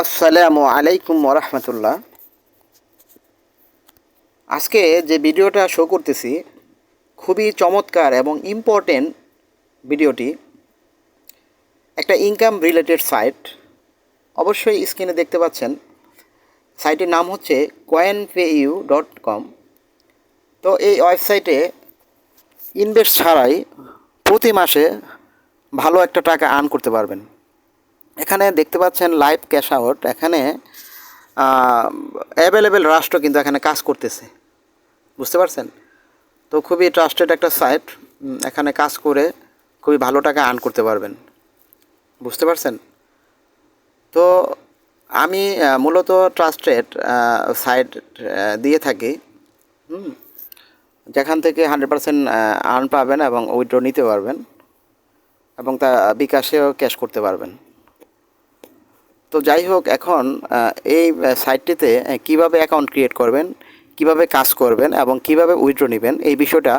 আসসালামু আলাইকুম রহমতুল্লাহ। আজকে যে ভিডিওটা শো করতেছি, খুবই চমৎকার এবং ইম্পর্টেন্ট ভিডিওটি, একটা ইনকাম রিলেটেড সাইট অবশ্যই স্ক্রিনে দেখতে পাচ্ছেন। সাইটের নাম হচ্ছে coin pay u dot com তো এই ওয়েবসাইটে ইনভেস্ট ছাড়াই প্রতি মাসে ভালো একটা টাকা আর্ন করতে পারবেন। এখানে দেখতে পাচ্ছেন লাইভ ক্যাশ আউট এখানে অ্যাভেলেবেল রাষ্ট্র কিন্তু এখানে কাজ করতেছে। বুঝতে পারছেন? তো খুবই ট্রাস্টেড একটা সাইট এখানে কাজ করে খুবই ভালো টাকা আর্ন করতে পারবেন। বুঝতে পারছেন? তো আমি মূলত ট্রাস্টেড সাইট দিয়ে থাকি। হুম? যেখান থেকে হান্ড্রেড পারসেন্ট আর্ন পাবেন এবং উইড্রো নিতে পারবেন এবং তা বিকাশেও ক্যাশ করতে পারবেন। তো যাই হোক, এখন এই সাইটটিতে কীভাবে অ্যাকাউন্ট ক্রিয়েট করবেন, কীভাবে কাজ করবেন এবং কীভাবে উইথড্র নেবেন, এই বিষয়টা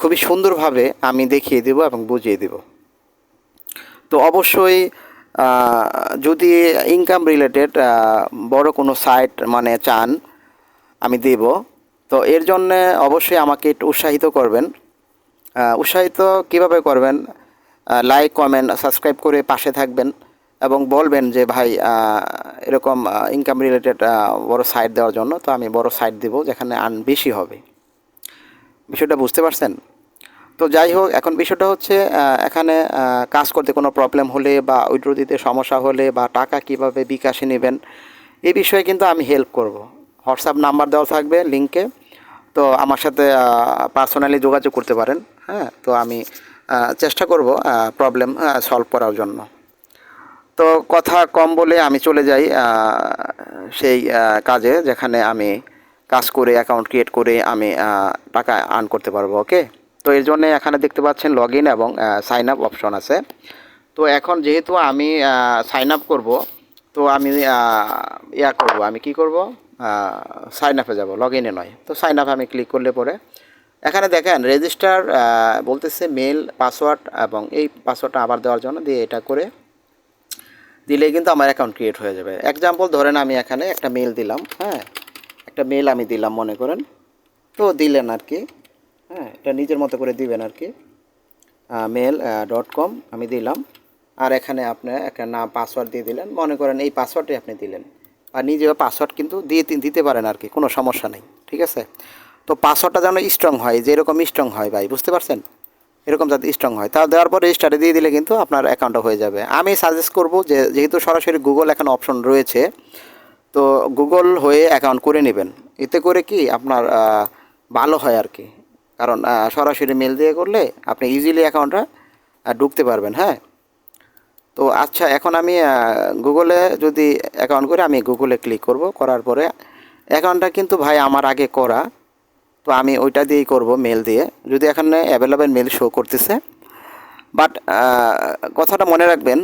খুবই সুন্দরভাবে আমি দেখিয়ে দেব এবং বুঝিয়ে দেব। তো অবশ্যই যদি ইনকাম রিলেটেড বড় কোনো সাইট মানে চান, আমি দেব। তো এর জন্য অবশ্যই আমাকে একটু উৎসাহিত করবেন। উৎসাহিত কীভাবে করবেন? লাইক কমেন্ট সাবস্ক্রাইব করে পাশে থাকবেন। এবং বলবেন যে, ভাই এরকম ইনকাম রিলেটেড বড় সাইট দেওয়ার জন্য তো আমি বড় সাইট দেব যেখানে আর্ন বেশি হবে। বিষয়টা বুঝতে পারছেন? তো যাই হোক, এখন বিষয়টা হচ্ছে এখানে কাজ করতে কোনো প্রবলেম হলে বা উইড্রো দিতে সমস্যা হলে বা টাকা কীভাবে বিকাশে নেবেন এই বিষয়ে কিন্তু আমি হেল্প করব। হোয়াটসঅ্যাপ নাম্বার দেওয়া থাকবে লিঙ্কে তো আমার সাথে পার্সোনালি যোগাযোগ করতে পারেন। হ্যাঁ তো আমি চেষ্টা করব প্রবলেম সলভ করার জন্য। তো কথা কম বলে আমি চলে যাই সেই কাজে যেখানে আমি কাজ করে অ্যাকাউন্ট ক্রিয়েট করে আমি টাকা আর্ন করতে পারব ওকে তো এর জন্য এখানে দেখতে পাচ্ছেন লগ ইন এবং সাইন আপ অপশন আছে। তো এখন যেহেতু আমি সাইন আপ করব, তো আমি ইয়া করব, আমি কি করব? সাইন আপে যাব লগ ইনে নয়। তো সাইন আপ আমি ক্লিক করলে পরে, এখানে দেখেন রেজিস্টার বলতেছে মেল পাসওয়ার্ড এবং এই পাসওয়ার্ডটা আবার দেওয়ার জন্য দিয়ে এটা করে দিলেই কিন্তু আমার অ্যাকাউন্ট ক্রিয়েট হয়ে যাবে। এক্সাম্পল ধরেন আমি এখানে একটা মেল দিলাম হ্যাঁ? একটা মেল আমি দিলাম মনে করেন। তো দিলেন আর কি হ্যাঁ? এটা নিজের মতো করে দিবেন আর কি। মেল ডট কম আমি দিলাম। আর এখানে আপনি একটা নাম পাসওয়ার্ড দিয়ে দিলেন, মনে করেন এই পাসওয়ার্ডটাই আপনি দিলেন। আর নিজেও পাসওয়ার্ড কিন্তু দিয়ে দিতে পারেন আর কি, কোনো সমস্যা নেই, ঠিক আছে? তো পাসওয়ার্ডটা যেন স্ট্রং হয়, যেরকম স্ট্রং হয় ভাই, বুঝতে পারছেন? এরকম যাতে স্ট্রং হয়। তা দেওয়ার পর রেজিস্টারে দিয়ে দিলে কিন্তু আপনার অ্যাকাউন্টটা হয়ে যাবে। আমি সাজেস্ট করব যে, যেহেতু সরাসরি গুগল এখন অপশন রয়েছে, তো গুগল হয়ে অ্যাকাউন্ট করে নেবেন। এতে করে কি আপনার ভালো হয় আর কি। কারণ সরাসরি মেল দিয়ে করলে আপনি ইজিলি অ্যাকাউন্টটা ঢুকতে পারবেন হ্যাঁ? তো আচ্ছা এখন আমি গুগলে যদি অ্যাকাউন্ট করে, আমি গুগলে ক্লিক করব। করার পরে অ্যাকাউন্টটা কিন্তু ভাই আমার আগে করা। তো আমি ওইটা দিয়েই করব মেল দিয়ে। যদি এখানে অ্যাভেলেবেল মেল শো করতেছে। বাট কথাটা মনে রাখবেন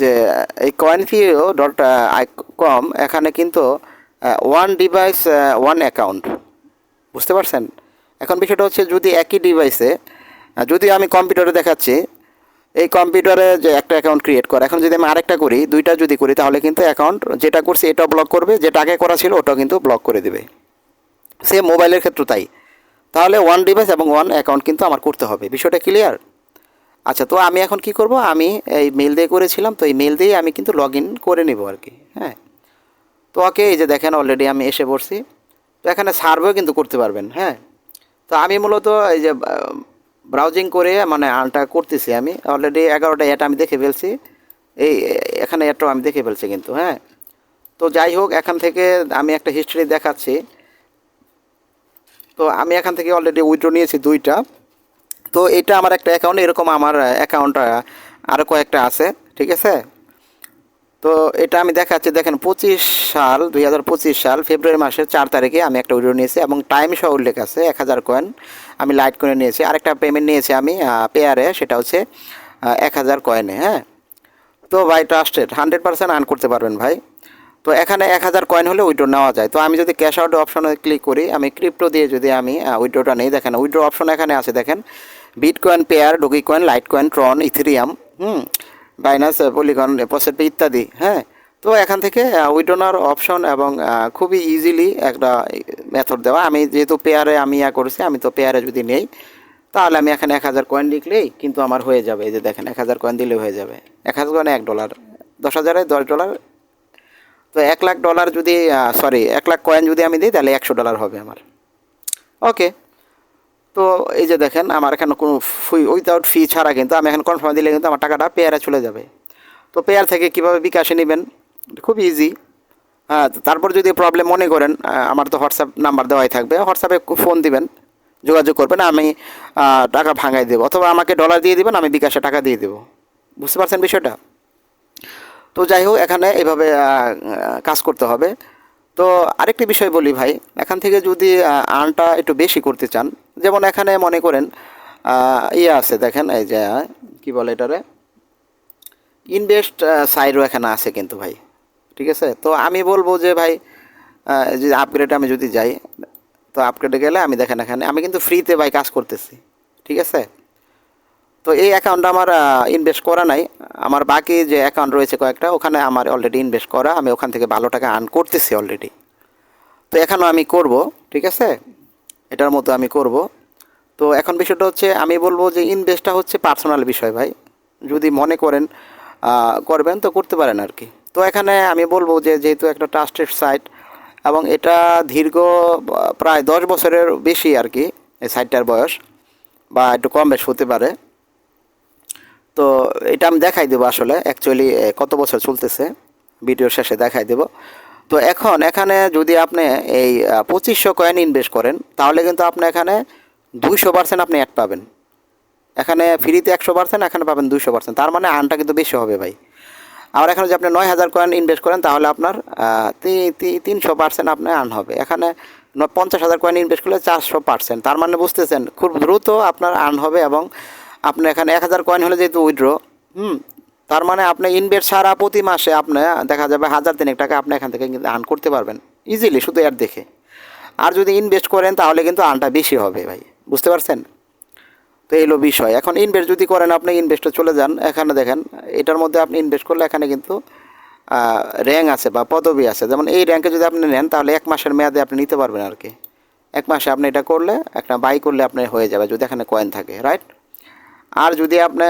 যে, এই কয়েনফিও ডট আই কম এখানে কিন্তু ওয়ান ডিভাইস ওয়ান অ্যাকাউন্ট বুঝতে পারছেন? এখন বিষয়টা হচ্ছে যদি একই ডিভাইসে যদি আমি কম্পিউটারে দেখাচ্ছি, এই কম্পিউটারে যে একটা অ্যাকাউন্ট ক্রিয়েট করে, এখন যদি আমি আরেকটা করি, দুইটা যদি করি, তাহলে কিন্তু অ্যাকাউন্ট যেটা করছি এটাও ব্লক করবে, যেটা আগে করা ছিল, ওটাও কিন্তু ব্লক করে দেবে। সে মোবাইলের ক্ষেত্রে তাই। তাহলে ওয়ান ডিভাইস এবং ওয়ান অ্যাকাউন্ট কিন্তু আমার করতে হবে। বিষয়টা ক্লিয়ার আচ্ছা তো আমি এখন কি করব? আমি এই মেল দিয়ে করেছিলাম, তো এই মেল দিয়ে আমি কিন্তু লগ ইন করে নেব আর কি হ্যাঁ? তো ওকে এই যে দেখেন অলরেডি আমি এসে পড়ছি। তো এখানে সার্ভেও কিন্তু করতে পারবেন হ্যাঁ? তো আমি মূলত এই যে ব্রাউজিং করে মানে আনটা করতেছি আমি। অলরেডি এগারোটা অ্যাড আমি দেখে ফেলছি। এই, এখানে অ্যাডটাও আমি দেখে ফেলছি কিন্তু হ্যাঁ? তো যাই হোক, এখান থেকে আমি একটা হিস্ট্রি দেখাচ্ছি। তো আমি এখান থেকে অলরেডি উইথড্র নিয়েছি দুইটা। তো এটা আমার একটা অ্যাকাউন্ট এরকম আমার অ্যাকাউন্ট আরও কয়েকটা আছে, ঠিক আছে? তো এটা আমি দেখাচ্ছি, দেখেন, পঁচিশ সাল, দুই হাজার পঁচিশ সাল, ফেব্রুয়ারি মাসের চার তারিখে আমি একটা উইড্রো নিয়েছি এবং টাইম সহ উল্লেখ আছে, এক হাজার কয়েন আমি লাইট করে নিয়েছি। আরেকটা পেমেন্ট নিয়েছি আমি পেয়ারে সেটা হচ্ছে এক হাজার কয়েনে হ্যাঁ? তো ভাই ট্রাস্টেড হান্ড্রেড পার্সেন্ট আর্ন করতে পারবেন ভাই। তো এখানে এক হাজার কয়েন হলে উইড্রো নেওয়া যায়। তো আমি যদি ক্যাশ আউট অপশনে ক্লিক করি, আমি ক্রিপ্টো দিয়ে যদি আমি উইড্রোটা নেই, দেখেন উইড্রো অপশন এখানে আছে, দেখেন। Bitcoin pair dogecoin litecoin Tron Ethereum hmm Binance Polygon পসেট ইত্যাদি হ্যাঁ। তো এখান থেকে উইডোনার অপশন এবং খুবই ইজিলি একটা মেথড দেওয়া। আমি যেহেতু পেয়ারে আমি ইয়া করেছি, আমি তো পেয়ারে যদি নেই, তাহলে আমি এখানে এক হাজার কয়েন লিখলেই কিন্তু আমার হয়ে যাবে। এই যে দেখেন, এক হাজার কয়েন দিলে হয়ে যাবে। এক হাজার কয়েন এক ডলার দশ হাজারে দশ ডলার তো এক লাখ ডলার যদি সরি এক লাখ কয়েন যদি আমি দিই, তাহলে একশো ডলার হবে আমার। ওকে তো এই যে দেখেন, আমার এখানে কোনো ফি উইদাউট ফি ছাড়া কিন্তু আমি এখন কনফার্ম দিলে কিন্তু আমার টাকাটা পেয়ারে চলে যাবে। তো পেয়ার থেকে কীভাবে বিকাশে নেবেন? খুব ইজি হ্যাঁ তারপর যদি প্রবলেম মনে করেন আমার তো হোয়াটসঅ্যাপ নাম্বার দেওয়াই থাকবে হোয়াটসঅ্যাপে ফোন দিবেন, যোগাযোগ করবেন, আমি টাকা ভাঙাই দেবো, অথবা আমাকে ডলার দিয়ে দিবেন, আমি বিকাশে টাকা দিয়ে দেবো। বুঝতে পারছেন বিষয়টা? তো যাই হোক এখানে এভাবে কাজ করতে হবে। তো আরেকটি বিষয় বলি ভাই, এখান থেকে যদি আর্নটা একটু বেশি করতে চান, যেমন এখানে মনে করেন ইয়ে আছে, দেখেন, এই যে, কি বলে এটারে? ইনভেস্ট সাইডও এখানে আছে কিন্তু ভাই, ঠিক আছে? তো আমি বলব যে ভাই যে আপগ্রেডে আমি যদি যাই, তো আপগ্রেডে গেলে আমি দেখেন এখানে, আমি কিন্তু ফ্রিতে ভাই কাজ করতেছি, ঠিক আছে? তো এই অ্যাকাউন্টটা আমার ইনভেস্ট করা নাই। আমার বাকি যে অ্যাকাউন্ট রয়েছে কয়েকটা, ওখানে আমার অলরেডি ইনভেস্ট করা। আমি ওখান থেকে ভালো টাকা আর্ন করতেছি অলরেডি তো এখনও আমি করব, ঠিক আছে? এটার মতো আমি করব। তো এখন বিষয়টা হচ্ছে, আমি বলব যে ইনভেস্টটা হচ্ছে পার্সোনাল বিষয় ভাই। যদি মনে করেন করবেন তো করতে পারেন আর কি। তো এখানে আমি বলব যে যেহেতু একটা ট্রাস্টেড সাইট এবং এটা দীর্ঘ প্রায় দশ বছরের বেশি আর কি, এই সাইটটার বয়স বা একটু কম বেশ হতে পারে। তো এটা আমি দেখাই দেবো আসলে। অ্যাকচুয়ালি কত বছর চলতেছে? ভিডিওর শেষে দেখাই দেবো। তো এখন এখানে যদি আপনি এই পঁচিশশো কয়েন ইনভেস্ট করেন, তাহলে কিন্তু আপনি এখানে দুইশো পার্সেন্ট আপনি অ্যাড পাবেন। এখানে ফ্রিতে একশো পার্সেন্ট এখানে পাবেন দুইশো পার্সেন্ট তার মানে আর্নটা কিন্তু বেশি হবে ভাই। আবার এখানে যদি আপনি নয় হাজার কয়েন ইনভেস্ট করেন, তাহলে আপনার তিনশো পার্সেন্ট আপনি আর্ন হবে। এখানে পঞ্চাশ হাজার কয়েন ইনভেস্ট করলে চারশো পার্সেন্ট তার মানে বুঝতেছেন, খুব দ্রুত আপনার আর্ন হবে এবং আপনার এখানে এক হাজার কয়েন হলে যেহেতু উইড্রো হুম, তার মানে আপনি ইনভেস্ট ছাড়া প্রতি মাসে আপনি, দেখা যাবে হাজার তিনেক টাকা আপনি এখান থেকে কিন্তু আর্ন করতে পারবেন। ইজিলি শুধু অ্যাড দেখে। আর যদি ইনভেস্ট করেন তাহলে কিন্তু আর্নটা বেশি হবে ভাই, বুঝতে পারছেন? তো এই হলো বিষয়। এখন ইনভেস্ট যদি করেন, আপনি ইনভেস্টে চলে যান, এখানে দেখেন, এটার মধ্যে আপনি ইনভেস্ট করলে এখানে কিন্তু র্যাঙ্ক আছে বা পদবি আছে। যেমন এই র্যাঙ্কে যদি আপনি নেন, তাহলে এক মাসের মেয়াদে আপনি নিতে পারবেন আর কি। এক মাসে আপনি এটা করলে, একটা বাই করলে আপনি হয়ে যাবে যদি এখানে কয়েন থাকে রাইট আর যদি আপনি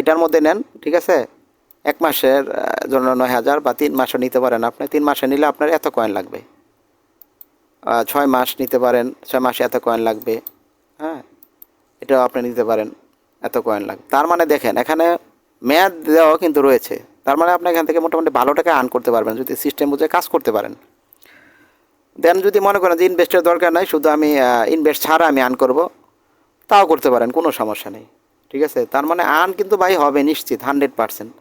এটার মধ্যে নেন, ঠিক আছে? এক মাসের জন্য নয় হাজার বা তিন মাসও নিতে পারেন আপনি। তিন মাসে নিলে আপনার এত কয়েন লাগবে। ছয় মাস নিতে পারেন, ছয় মাসে এত কয়েন লাগবে। হ্যাঁ? এটাও আপনি নিতে পারেন, এত কয়েন লাগবে। তার মানে দেখেন, এখানে মেয়াদ দেওয়া কিন্তু রয়েছে। তার মানে আপনি এখান থেকে মোটামুটি ভালো টাকা আর্ন করতে পারবেন, যদি সিস্টেম বুঝে কাজ করতে পারেন। দেন যদি মনে করেন যে ইনভেস্টের দরকার নাই, শুধু আমি ইনভেস্ট ছাড়া আমি আর্ন করব, তাও করতে পারেন, কোনো সমস্যা নেই। ঠিক আছে? তার মানে আর্ন কিন্তু ভাই হবে নিশ্চিত হান্ড্রেড পার্সেন্ট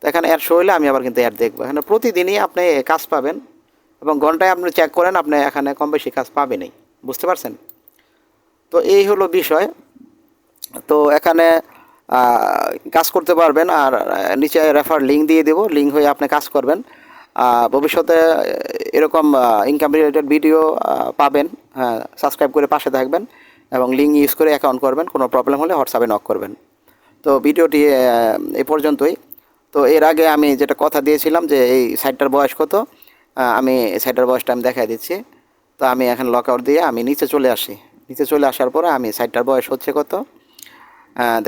তো এখানে অ্যাড শো হলে আমি আবার কিন্তু অ্যাড দেখব। এখানে প্রতিদিনই আপনি কাজ পাবেন এবং ঘন্টায় আপনি চেক করেন, আপনি এখানে কম বেশি কাজ পাবেনই। বুঝতে পারছেন? তো এই হলো বিষয়। তো এখানে কাজ করতে পারবেন আর নিচে রেফার লিঙ্ক দিয়ে দেবো। লিঙ্ক হয়ে আপনি কাজ করবেন। ভবিষ্যতে এরকম ইনকাম রিলেটেড ভিডিও পাবেন। হ্যাঁ সাবস্ক্রাইব করে পাশে থাকবেন। এবং লিঙ্ক ইউজ করে অ্যাকাউন্ট করবেন, কোনো প্রবলেম হলে হোয়াটসঅ্যাপে নক করবেন। তো ভিডিওটি, এ পর্যন্তই। তো এর আগে আমি যেটা কথা দিয়েছিলাম যে এই সাইটটার বয়স কত আমি সাইটটার বয়সটা আমি দেখাই দিচ্ছি। তো আমি এখন লক আউট দিয়ে আমি নিচে চলে আসি। নিচে চলে আসার পরে আমি সাইটটার বয়স হচ্ছে কত?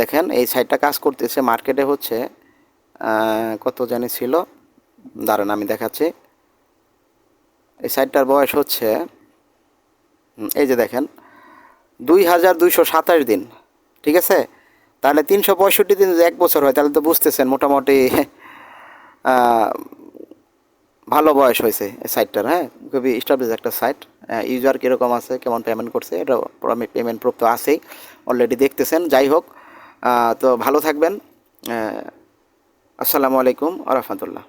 দেখেন এই সাইটটা কাজ করতেছে মার্কেটে হচ্ছে কত জানি ছিল? দাঁড়ান আমি দেখাচ্ছি। এই সাইটটার বয়স হচ্ছে এই যে দেখেন দুই হাজার দুইশো সাতাশ দিন, ঠিক আছে? তাহলে তিনশো পঁয়ষট্টি দিন এক বছর হয়, তাহলে তো বুঝতেছেন মোটামুটি ভালো বয়স হয়েছে সাইটটার হ্যাঁ? খুবই স্টাবলিশ একটা সাইট ইউজার কীরকম আছে, কেমন পেমেন্ট করছে, এটা পেমেন্ট প্রুফ তো আছেই অলরেডি দেখতেছেন, যাই হোক তো ভালো থাকবেন আসসালামু আলাইকুম আ রহমতুল্লাহ।